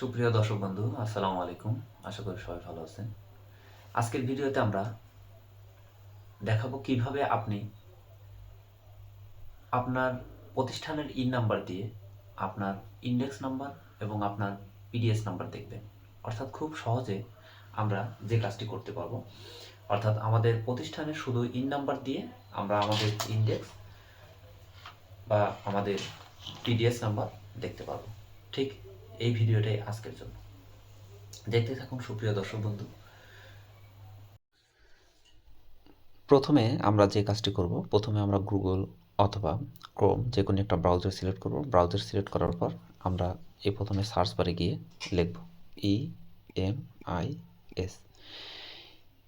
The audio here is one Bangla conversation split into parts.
সুপ্রিয় দর্শক বন্ধু, আসসালামু আলাইকুম। আশা করি সবাই ভালো আছেন। আজকের ভিডিওতে আমরা দেখাবো কীভাবে আপনি আপনার প্রতিষ্ঠানের ইন নাম্বার দিয়ে আপনার ইন্ডেক্স নাম্বার এবং আপনার পিডিএস নাম্বার দেখবেন। অর্থাৎ খুব সহজে আমরা যে কাজটি করতে পারব, অর্থাৎ আমাদের প্রতিষ্ঠানের শুধু ইন নাম্বার দিয়ে আমরা আমাদের ইন্ডেক্স বা আমাদের পিডিএস নাম্বার দেখতে পারব। ঠিক এই ভিডিওটাই আজকের জন্য। দেখতে থাকুন সুপ্রিয় দর্শক বন্ধু। প্রথমে আমরা যে কাজটি করব, প্রথমে আমরা গুগল অথবা ক্রোম যে কোনো একটা ব্রাউজার সিলেক্ট করব। ব্রাউজার সিলেক্ট করার পর আমরা এই প্রথমে সার্চ বারে গিয়ে লিখব E M I S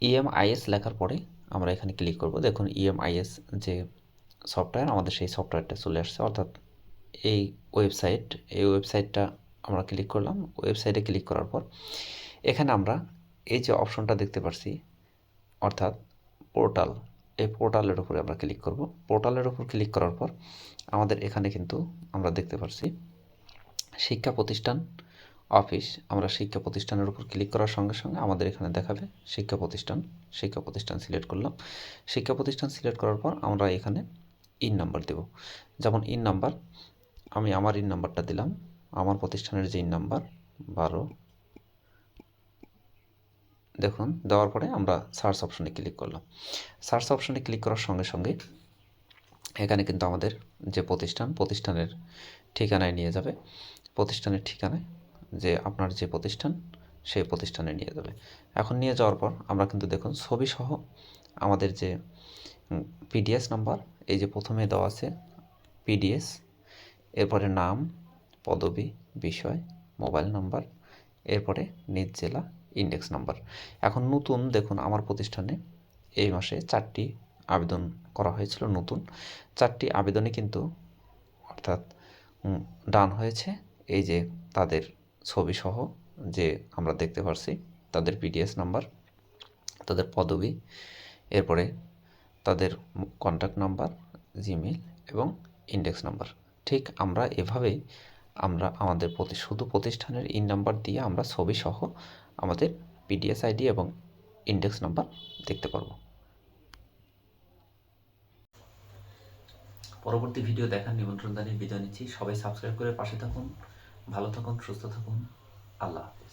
EMIS লেখার পরে আমরা এখানে ক্লিক করব। দেখুন ইএমআইএস যে সফটওয়্যার আমাদের সেই সফটওয়্যারটা চলে আসছে। অর্থাৎ এই ওয়েবসাইট এই ওয়েবসাইটটা আমরা ক্লিক করলাম ওয়েবসাইটে ক্লিক করার পর, এখানে আমরা এই যে অপশনটা দেখতে পাচ্ছি অর্থাৎ পোর্টাল এই পোর্টালের উপরে আমরা ক্লিক করব। পোর্টালের উপর ক্লিক করার পর, আমাদের এখানে কিন্তু আমরা দেখতে পাচ্ছি শিক্ষা প্রতিষ্ঠান অফিস আমরা শিক্ষা প্রতিষ্ঠানের উপর ক্লিক করার সঙ্গে সঙ্গে আমাদের এখানে দেখাবে শিক্ষা প্রতিষ্ঠান শিক্ষা প্রতিষ্ঠান সিলেক্ট করলাম। শিক্ষা প্রতিষ্ঠান সিলেক্ট করার পর আমরা এখানে ইন নাম্বার দেব। যেমন ইন নাম্বার আমি আমার ইন নাম্বারটা দিলাম। আমার প্রতিষ্ঠানের যে নাম্বার, বারো। দেখুন, দেওয়ার পরে আমরা সার্চ অপশনে ক্লিক করলাম। সার্চ অপশনে ক্লিক করার সঙ্গে সঙ্গে এখানে কিন্তু আমাদের যে প্রতিষ্ঠান, প্রতিষ্ঠানের ঠিকানায় নিয়ে যাবে। প্রতিষ্ঠানের ঠিকানায় যে আপনার যে প্রতিষ্ঠান, সেই প্রতিষ্ঠানে নিয়ে যাবে। এখন নিয়ে যাওয়ার পর আমরা কিন্তু দেখুন ছবি সহ আমাদের যে পিডিএস নাম্বার এই যে প্রথমে দেওয়া আছে পিডিএস এরপরে নাম পদবি, বিষয়, মোবাইল নাম্বার, এরপরে নিজ জেলা ইন্ডেক্স নাম্বার। এখন নতুন দেখুন, আমার প্রতিষ্ঠানে এই মাসে চারটি আবেদন করা হয়েছিল নতুন। চারটি আবেদনে কিন্তু অর্থাৎ ডান হয়েছে। এই যে তাদের ছবি সহ যে আমরা দেখতে পারছি, তাদের পিডিএস নাম্বার, তাদের পদবি, এরপরে তাদের কন্ট্যাক্ট নাম্বার জিমেল এবং ইন্ডেক্স নাম্বার। ঠিক আমরা এভাবেই আমরা আমাদের প্রতি, শুধু প্রতিষ্ঠানের ইন নাম্বার দিয়ে আমরা ছবি সহ আমাদের পিডিএস আইডি এবং ইন্ডেক্স নাম্বার দেখতে পারব। পরবর্তী ভিডিও দেখার নিমন্ত্রণ জানিয়ে বিদায় নিচ্ছি। সবাই সাবস্ক্রাইব করে পাশে থাকুন, ভালো থাকুন, সুস্থ থাকুন। আল্লাহ হাফিজ।